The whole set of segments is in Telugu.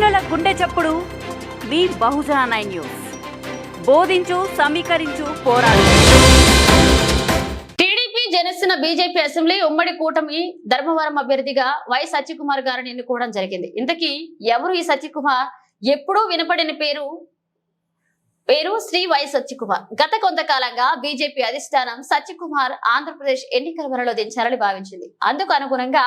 గుండె చప్పుడు మీ బహుజన నైన్ న్యూస్. బోధించు సమీకరించు పోరాడు. టీడీపీ జనసేన బీజేపీ అసెంబ్లీ ఉమ్మడి కూటమి ధర్మవరం అభ్యర్థిగా వై సత్యకుమార్ గారిని ఎన్నుకోవడం జరిగింది. ఇంతకీ ఎవరు ఈ సత్యకుమార్? ఎప్పుడూ వినపడిన పేరు పేరు శ్రీ వై సత్యకుమార్. గత కొంతకాలంగా బీజేపీ అధిష్టానం సత్యకుమార్ ఆంధ్రప్రదేశ్ ఎన్నికల వరలో దించాలని భావించింది. అందుకు అనుగుణంగా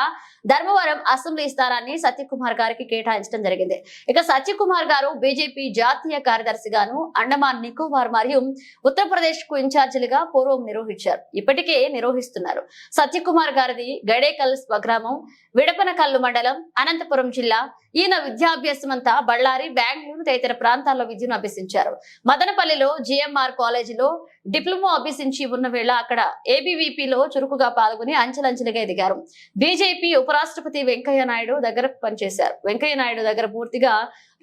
ధర్మవరం అసెంబ్లీ స్థానాన్ని సత్యకుమార్ గారికి కేటాయించడం జరిగింది. ఇక సత్యకుమార్ గారు బీజేపీ జాతీయ కార్యదర్శిగాను అండమాన్ నికోబార్ మరియు ఉత్తరప్రదేశ్కు ఇన్ఛార్జీలుగా పూర్వం నిర్వహించారు. ఇప్పటికే నిర్వహిస్తున్నారు. సత్యకుమార్ గారిది గడేకల్ స్వగ్రామం విడపనకల్లు మండలం అనంతపురం జిల్లా ఈయన విద్యాభ్యాసం అంతా బళ్ళారి బెంగళూరు తదితర ప్రాంతాల్లో విద్యను అభ్యసించారు. మదనపల్లిలో జిఎంఆర్ కాలేజీలో డిప్లొమా అభ్యసించి ఉన్న వేళ అక్కడ ఏబీవీపీలో చురుకుగా పాల్గొని అంచెలంచెలుగా ఎదిగారు. బీజేపీ ఉపరాష్ట్రపతి వెంకయ్య నాయుడు దగ్గర పనిచేశారు. వెంకయ్య నాయుడు దగ్గర పూర్తిగా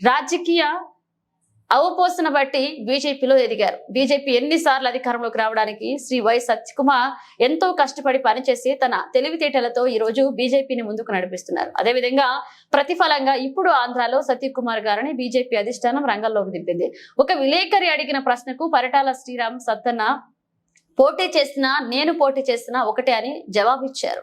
రాజకీయ అవపోసన బట్టి బీజేపీలో ఎదిగారు. బీజేపీ ఎన్నిసార్లు అధికారంలోకి రావడానికి శ్రీ వై సత్యకుమార్ ఎంతో కష్టపడి పనిచేసి తన తెలివితేటలతో ఈ రోజు బీజేపీని ముందుకు నడిపిస్తున్నారు. అదేవిధంగా ప్రతిఫలంగా ఇప్పుడు ఆంధ్రాలో సత్యకుమార్ గారిని బీజేపీ అధిష్టానం రంగంలోకి దింపింది. ఒక విలేకరి అడిగిన ప్రశ్నకు పరిటాల శ్రీరామ్ సత్తన్న పోటీ చేసినా నేను పోటీ చేసినా ఒకటే అని జవాబిచ్చారు.